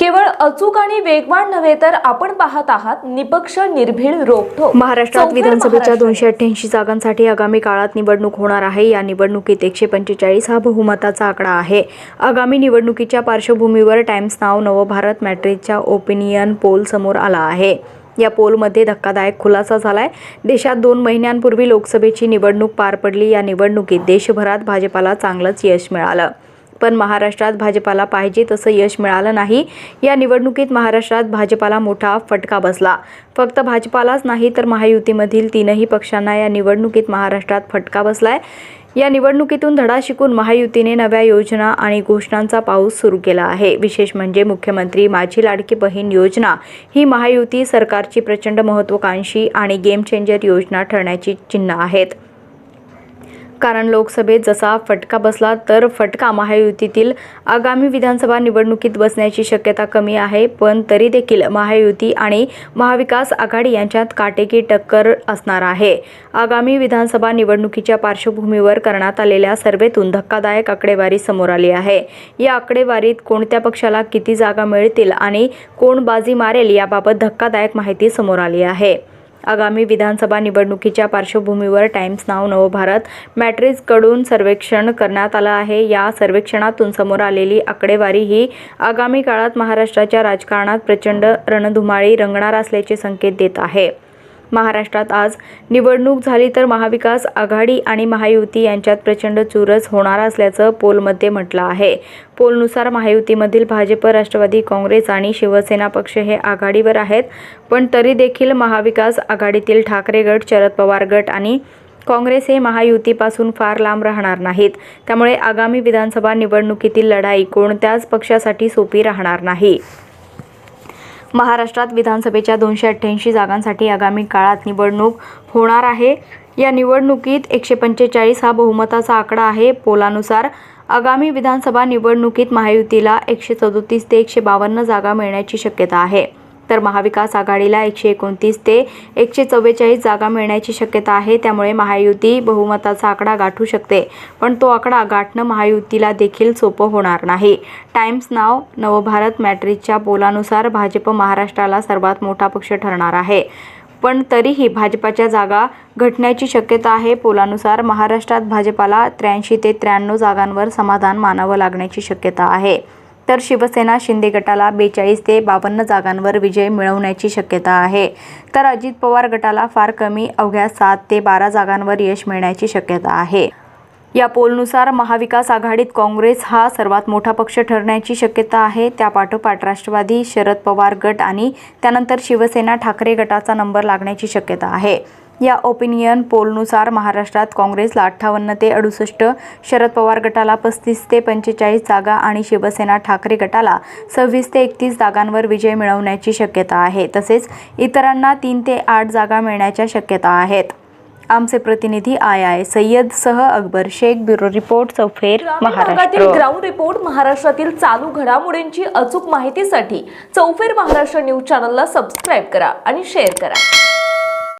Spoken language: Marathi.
केवळ अचूक आणि वेगवान नव्हे तर आपण पाहत आहात निपक्ष निर्भीड रोखठोक. महाराष्ट्रात विधानसभेच्या. दोनशे अठ्ठ्याऐंशी जागांसाठी आगामी काळात निवडणूक होणार आहे. या निवडणुकीत एकशे पंचेचाळीस हा बहुमताचा आकडा आहे. आगामी निवडणुकीच्या पार्श्वभूमीवर टाइम्स नाव नवभारत मॅट्रिकच्या ओपिनियन पोल समोर आला आहे. या पोलमध्ये धक्कादायक खुलासा झालाय. देशात दोन महिन्यांपूर्वी लोकसभेची निवडणूक पार पडली. या निवडणुकीत देशभरात भाजपाला चांगलंच यश मिळालं. पण महाराष्ट्रात भाजपाला पाहिजे तसं यश मिळालं नाही. या निवडणुकीत महाराष्ट्रात भाजपाला मोठा फटका बसला. फक्त भाजपालाच नाही तर महायुतीमधील तीनही पक्षांना या निवडणुकीत महाराष्ट्रात फटका बसलाय. या निवडणुकीतून धडा शिकून महायुतीने नव्या योजना आणि घोषणांचा पाऊस सुरू केला आहे. विशेष म्हणजे मुख्यमंत्री माझी लाडकी बहीण योजना ही महायुती सरकारची प्रचंड महत्त्वाकांक्षी आणि गेम चेंजर योजना ठरण्याची चिन्ह आहेत. कारण लोकसभेत जसा फटका बसला तर फटका महायुतीतील आगामी विधानसभा निवडणुकीत बसण्याची शक्यता कमी आहे पण तरी देखील महायुती आणि महाविकास आघाडी यांच्यात काटेकी टक्कर असणार आहे. आगामी विधानसभा निवडणुकीच्या पार्श्वभूमीवर करण्यात आलेल्या सर्वेतून धक्कादायक आकडेवारी समोर आली आहे. या आकडेवारीत कोणत्या पक्षाला किती जागा मिळतील आणि कोण बाजी मारेल याबाबत धक्कादायक माहिती समोर आली आहे. आगामी विधानसभा निवडणुकीच्या पार्श्वभूमीवर टाइम्स नाव नवभारत मॅट्रिक्सकडून सर्वेक्षण करण्यात आलं आहे. या सर्वेक्षणातून समोर आलेली आकडेवारी ही आगामी काळात महाराष्ट्राच्या राजकारणात प्रचंड रणधुमाळी रंगणार असल्याचे संकेत देत आहे. महाराष्ट्रात आज. निवडणूक झाली तर महाविकास आघाडी आणि महायुती यांच्यात प्रचंड चुरस होणार असल्याचं पोलमध्ये म्हटलं आहे. पोलनुसार महायुतीमधील भाजप राष्ट्रवादी काँग्रेस आणि शिवसेना पक्ष हे आघाडीवर आहेत. पण तरी देखील महाविकास आघाडीतील ठाकरे गट शरद पवार गट आणि काँग्रेस हे महायुतीपासून फार लांब राहणार नाहीत. त्यामुळे आगामी विधानसभा निवडणुकीतील लढाई कोणत्याच पक्षासाठी सोपी राहणार नाही. महाराष्ट्रात विधानसभेच्या दोनशे अठ्ठ्याऐंशी जागांसाठी आगामी काळात निवडणूक होणार आहे. या निवडणुकीत एकशे पंचेचाळीस हा बहुमताचा आकडा आहे. पोलानुसार आगामी विधानसभा निवडणुकीत महायुतीला एकशे सदोतीस ते एकशे बावन्न जागा मिळण्याची शक्यता आहे. तर महाविकास आघाडीला एकशे एकोणतीस ते एकशे चव्वेचाळीस जागा मिळण्याची शक्यता आहे. त्यामुळे महायुती बहुमताचा आकडा गाठू शकते. पण तो आकडा गाठणं महायुतीला देखील सोपं होणार नाही. टाइम्स नाव नवभारत मॅट्रिकच्या पोलानुसार भाजप महाराष्ट्राला सर्वात मोठा पक्ष ठरणार आहे. पण तरीही भाजपाच्या जागा घटण्याची शक्यता आहे. पोलानुसार महाराष्ट्रात भाजपाला त्र्याऐंशी ते त्र्याण्णव जागांवर समाधान मानावं लागण्याची शक्यता आहे. तर शिवसेना शिंदे गटाला बेचाळीस ते बावन्न जागांवर विजय मिळवण्याची शक्यता आहे. तर अजित पवार गटाला फार कमी अवघ्या सात ते बारा जागांवर यश मिळण्याची शक्यता आहे. या पोलनुसार महाविकास आघाडीत काँग्रेस हा सर्वात मोठा पक्ष ठरण्याची शक्यता आहे. त्यापाठोपाठ राष्ट्रवादी शरद पवार गट आणि त्यानंतर शिवसेना ठाकरे गटाचा नंबर लागण्याची शक्यता आहे. या ओपिनियन पोलनुसार महाराष्ट्रात काँग्रेसला अठ्ठावन्न ते अडुसष्ट शरद पवार गटाला पस्तीस ते पंचेचाळीस जागा आणि शिवसेना ठाकरे गटाला सव्वीस ते एकतीस जागांवर विजय मिळवण्याची शक्यता आहे. तसेच इतरांना तीन ते आठ जागा मिळण्याच्या शक्यता आहेत. आमचे प्रतिनिधी आय आय सय्यद सह अकबर शेख ब्युरो रिपोर्ट चौफेर महाराष्ट्र. ग्राउंड रिपोर्ट महाराष्ट्रातील चालू घडामोडींची अचूक माहितीसाठी चौफेर महाराष्ट्र न्यूज चॅनलला सबस्क्राईब करा आणि शेअर करा.